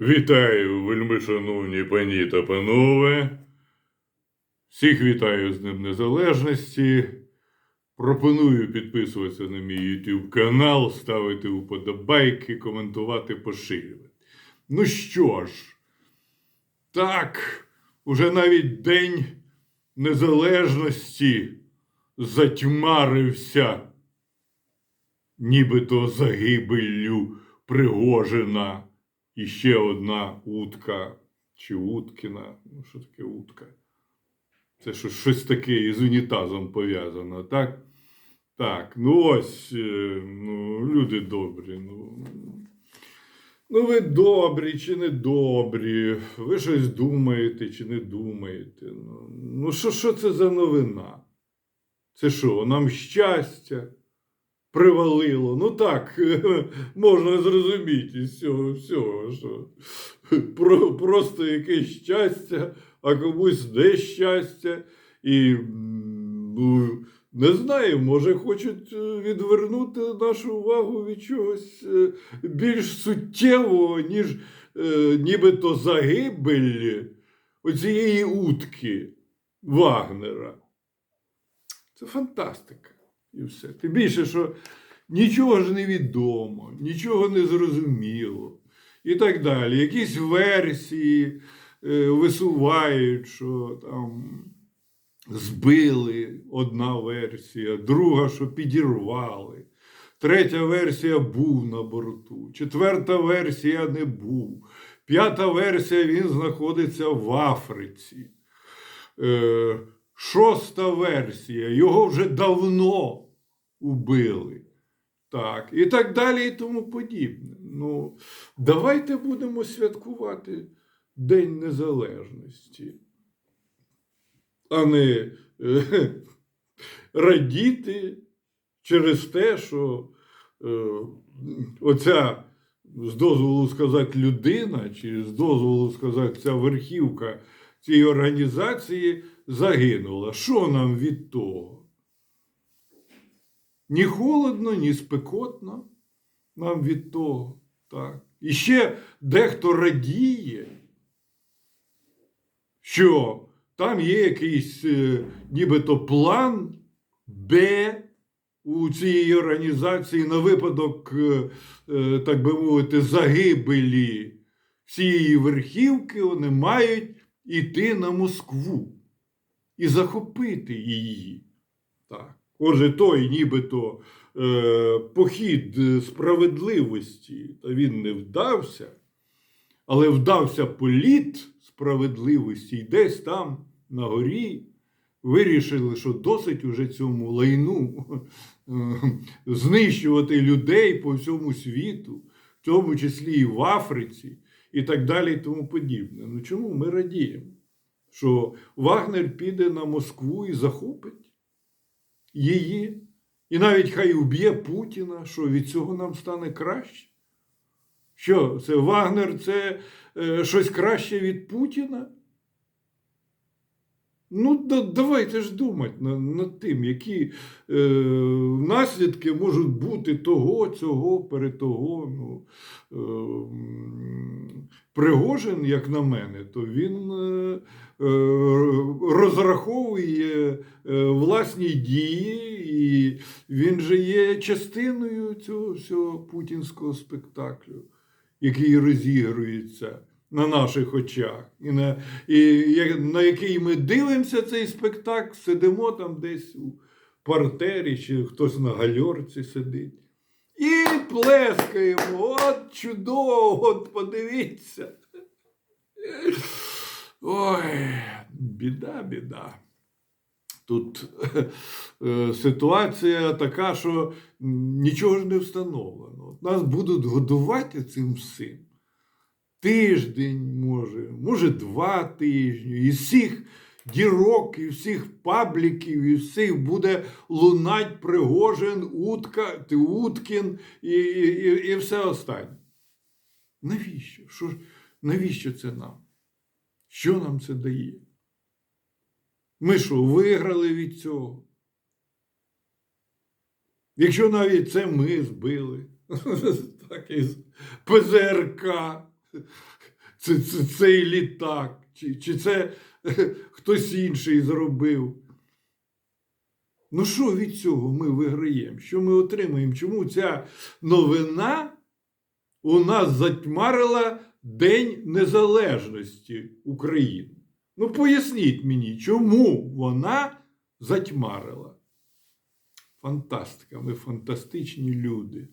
Вітаю, вельми шановні пані та панове. Всіх вітаю з Днем Незалежності. Пропоную підписуватися на мій YouTube канал, ставити уподобайки, коментувати, поширювати. Ну що ж, так, уже навіть День Незалежності затьмарився, нібито загибеллю Пригожина. І ще одна утка чи уткіна. Ну, що таке утка? Це щось, щось таке із унітазом пов'язано, так? Так, ну ось, е, ну, люди добрі. Ну, ну, ви добрі чи не добрі, ви щось думаєте чи не думаєте. Ну, ну що, що це за новина? Це що, нам щастя? Привалило. Ну так, можна зрозуміти із цього всього, що про, просто якесь щастя, а комусь не щастя. І ну, не знаю, може, хочуть е, відвернути нашу увагу від чогось е, більш суттєвого, ніж е, нібито загибель оцієї утки Вагнера. Це фантастика. І все. Тим більше, що нічого ж не відомо, нічого не зрозуміло. І так далі. Якісь версії е, висувають, що там збили одна версія, друга, що підірвали. Третя версія був на борту, четверта версія не був. П'ята версія він знаходиться в Африці. Е, шоста версія. Його вже давно убили. Так, і так далі, і тому подібне. Ну, давайте будемо святкувати День Незалежності, а не е, радіти через те, що е, оця, з дозволу сказати, людина, чи з дозволу сказати, ця верхівка цієї організації загинула. Що нам від того? Ні холодно, ні спекотно нам від того. Так. І ще дехто радіє, що там є якийсь е, нібито план Б у цієї організації на випадок, е, е, так би мовити, загибелі всієї верхівки, вони мають іти на Москву і захопити її. Так. Отже, той нібито е, похід справедливості, він не вдався, але вдався політ справедливості, і десь там на горі вирішили, що досить уже цьому лайну е, знищувати людей по всьому світу, в тому числі і в Африці, і так далі, і тому подібне. Ну чому ми радіємо? Що Вагнер піде на Москву і захопить її, і навіть хай уб'є Путіна, що від цього нам стане краще. Що, це Вагнер це е, щось краще від Путіна? Ну, да, давайте ж думати над, тим, які е, наслідки можуть бути того, цього, перетого. Ну, е, Пригожин, як на мене, то він е, е, розраховує е, власні дії, і він же є частиною цього всього путінського спектаклю, який розігрується на наших очах, і на, і на який ми дивимося цей спектакль, сидимо там десь у партері, чи хтось на гальорці сидить. І плескаємо. От чудово, от подивіться. Ой, біда, біда. Тут е, ситуація така, що нічого ж не встановлено. Нас будуть годувати цим всім. Тиждень, може, може, два тижні. І всіх дірок, і всіх пабліків, і всіх буде лунать Пригожин, Утка, Уткін і, і, і, і все останнє. Навіщо? Що, навіщо це нам? Що нам це дає? Ми що, виграли від цього? Якщо навіть це ми збили, так із ПЗРК, це, це цей літак, чи, чи це хтось інший зробив. Ну, що від цього ми виграємо? Що ми отримаємо? Чому ця новина у нас затьмарила День Незалежності України? Ну, поясніть мені, чому вона затьмарила? Фантастика, ми фантастичні люди.